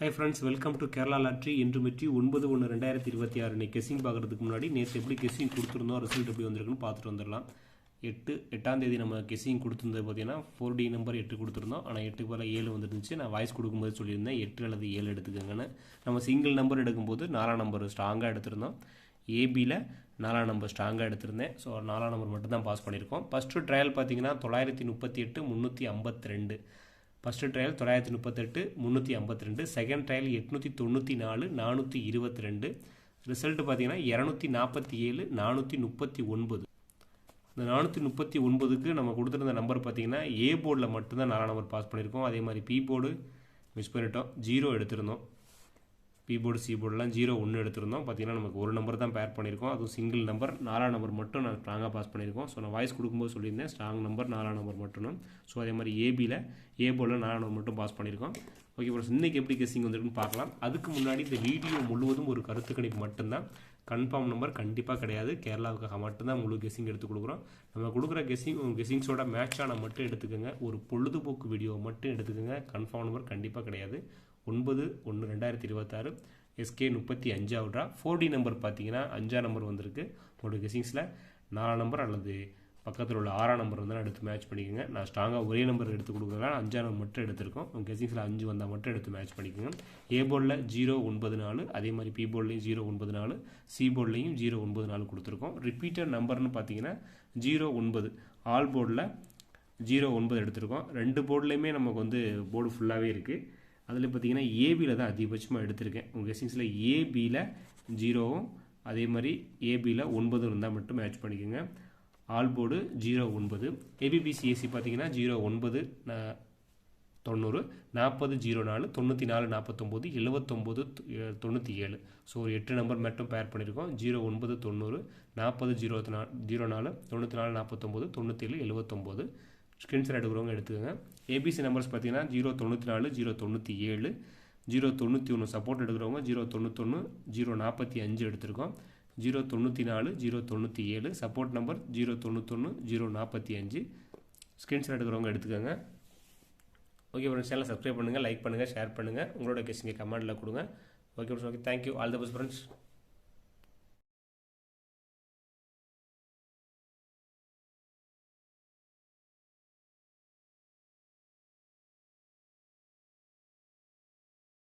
Hi friends welcome to Kerala lottery இன்று வெற்றி ஒன்பது ஒன்று ரெண்டாயிரத்தி இருபத்தி ஆறு இன்னைக்கு கெஸ்ஸிங் பார்க்குறதுக்கு முன்னாடி நேற்று எப்படி கெஸ்ஸிங் கொடுத்துருந்தோம் ரிசல்ட் எப்படி வந்திருக்குன்னு பார்த்துட்டு வந்துடலாம். எட்டு எட்டாம் தேதி நம்ம கெஸ்ஸிங் கொடுத்துருந்தது பார்த்தீங்கன்னா ஃபோர் டி நம்பர் எட்டு கொடுத்துருந்தோம். ஆனால் எட்டுக்கு பதிலாக ஏழு வந்துருந்துச்சு. நான் வாய்ஸ் கொடுக்கும்போது சொல்லியிருந்தேன் எட்டு அல்லது ஏழு எடுத்துக்கோங்கன்னு. நம்ம சிங்கிள் நம்பர் எடுக்கும்போது நாலாம் நம்பர் ஸ்ட்ராங்காக எடுத்திருந்தோம். ஏபியில் நாலாம் நம்பர் ஸ்ட்ராங்காக எடுத்திருந்தேன். ஸோ நாலாம் நம்பர் மட்டும் தான் பாஸ் பண்ணியிருக்கோம். ஃபஸ்ட்டு ட்ரையல் பார்த்தீங்கன்னா தொள்ளாயிரத்தி முப்பத்தி எட்டு முந்நூற்றி ஐம்பத்தி ரெண்டு. ஃபஸ்ட்டு ட்ரையல் தொள்ளாயிரத்தி முப்பத்தெட்டு முந்நூற்றி ஐம்பத்தி ரெண்டு செகண்ட் ட்ரையல் எட்நூற்றி தொண்ணூற்றி நாலு நானூற்றி இருபத்தி ரெண்டு. ரிசல்ட்டு பார்த்தீங்கன்னா இரநூத்தி நாற்பத்தி ஏழு நானூற்றி முப்பத்தி ஒன்பது. இந்த நானூற்றி முப்பத்தி ஒன்பதுக்கு நம்ம கொடுத்துருந்த நம்பர் பார்த்தீங்கன்னா ஏ போர்டில் மட்டும்தான் நாலா நம்பர் பாஸ் பண்ணியிருக்கோம். அதே மாதிரி பி போர்டு மிஸ் பண்ணிட்டோம். ஜீரோ எடுத்திருந்தோம். பி போர்டு சி போர்டுலாம் ஜீரோ ஒன்று எடுத்திருந்தோம். பார்த்தீங்கன்னா நமக்கு ஒரு நம்பர் தான் பேர் பண்ணியிருக்கோம். அதுவும் சிங்கிள் நம்பர் நாலாம் நம்பர் மட்டும் நான் ஸ்ட்ராங்காக பாஸ் பண்ணியிருக்கோம். ஸோ நான் வாய்ஸ் கொடுக்கும்போது சொல்லியிருந்தேன் ஸ்ட்ராங் நம்பர் நாலாம் நம்பர் மட்டும் ஸோ அதே மாதிரி ஏபியில் ஏ போர்டில் நாலாம் நம்பர் மட்டும் பாஸ் பண்ணியிருக்கோம். ஓகே ஃப்ரெண்ட்ஸ் இன்றைக்கி எப்படி கெஸ்ஸிங் வந்திருக்குன்னு பார்க்கலாம். அதுக்கு முன்னாடி இந்த வீடியோ முழுவதும் ஒரு கருத்து கணிப்பு மட்டும்தான். கன்ஃபார்ம் நம்பர் கண்டிப்பாக கிடையாது. கேரளாவுக்காக மட்டும்தான் முழு கெஸ்ஸிங் எடுத்து கொடுக்குறோம். நம்ம கொடுக்குற கெஸ்ஸிங் கெஸ்ஸிங்ஸோட ஆனால் மட்டும் எடுத்துக்கோங்க. ஒரு பொழுதுபோக்கு வீடியோ மட்டும் எடுத்துக்கோங்க. கன்ஃபார்ம் நம்பர் கண்டிப்பாக கிடையாது. ஒன்பது ஒன்று ரெண்டாயிரத்தி இருபத்தாறு. எஸ்கே முப்பத்தி அஞ்சாவது ஃபோர் டி நம்பர் பார்த்தீங்கன்னா அஞ்சா நம்பர் வந்திருக்கு. உங்களோட கெஸிங்ஸில் நாலு நம்பர் அல்லது பக்கத்தில் உள்ள ஆறாம் நம்பர் வந்து எடுத்து மேட்ச் பண்ணிக்கோங்க. நான் ஸ்ட்ராங்காக ஒரே நம்பர் எடுத்து கொடுக்குறேன் அஞ்சாம் நம்பர் மட்டும் எடுத்திருக்கோம். உங்கள் கெசிங்ஸில் அஞ்சு வந்தால் மட்டும் எடுத்து மேட்ச் பண்ணிக்கோங்க. ஏ போர்டில் ஜீரோ ஒன்பது நாலு அதே மாதிரி பி போர்ட்லேயும் ஜீரோ ஒன்பது நாலு சி போர்ட்லேயும் ஜீரோ ஒன்பது நாலு கொடுத்துருக்கோம். ரிப்பீட்டர் நம்பர்னு பார்த்தீங்கன்னா ஜீரோ ஒன்பது ஆல் போர்டில் ஜீரோ ஒன்பது எடுத்திருக்கோம். ரெண்டு போர்ட்லேயுமே நமக்கு வந்து போர்டு ஃபுல்லாகவே இருக்குது அதில் பார்த்தீங்கன்னா ஏபியில் தான் அதிகபட்சமாக எடுத்திருக்கேன். உங்கள் கெசிங்ஸில் ஏபியில் ஜீரோவும் அதே மாதிரி ஏபியில் ஒன்பது இருந்தால் மட்டும் மேட்ச் பண்ணிக்கோங்க. ஆல் போர்டு ஜீரோ ஒன்பது. ஏபிபிசிஎஸ்சி பார்த்தீங்கன்னா ஜீரோ ஒன்பது தொண்ணூறு நாற்பது ஜீரோ நாலு தொண்ணூற்றி நாலு நாற்பத்தொம்போது எழுபத்தொம்போது தொண்ணூற்றி ஏழு. ஸோ ஒரு எட்டு நம்பர் மட்டும் பேர் பண்ணியிருக்கோம். ஜீரோ ஒன்பது தொண்ணூறு நாற்பது ஜீரோ நா ஜீரோ நாலு தொண்ணூற்றி நாலு நாற்பத்தொம்போது தொண்ணூற்றேழு எழுபத்தொம்போது ஸ்க்ரீன்ஷாட் எடுக்கிறவங்க எடுத்துக்கோங்க. ஏபிசி நம்பர்ஸ் பார்த்தீங்கன்னா ஜீரோ தொண்ணூற்றி நாலு ஜீரோ தொண்ணூற்றி ஏழு ஜீரோ தொண்ணூற்றி ஒன்று சப்போர்ட் எடுக்கிறவங்க ஜீரோ தொண்ணூத்தொன்று ஜீரோ நாற்பத்தி அஞ்சு எடுத்திருக்கோம். ஜீரோ தொண்ணூற்றி நாலு ஜீரோ தொண்ணூற்றி ஏழு சப்போர்ட் நம்பர் ஜீரோ தொண்ணூத்தொன்று ஜீரோ நாற்பத்தி அஞ்சு. ஸ்க்ரீன்ஷாட் எடுக்கிறவங்க எடுத்துக்கோங்க. ஓகே ஃப்ரெண்ட்ஸ் சேனல் சப்ஸ்கிரைப் பண்ணுங்கள் லைக் பண்ணுங்கள் ஷேர் பண்ணுங்கள் உங்களோட கெஸ்டிங்க கமெண்டில் கொடுங்க. Okay friends okay thank you all the best friends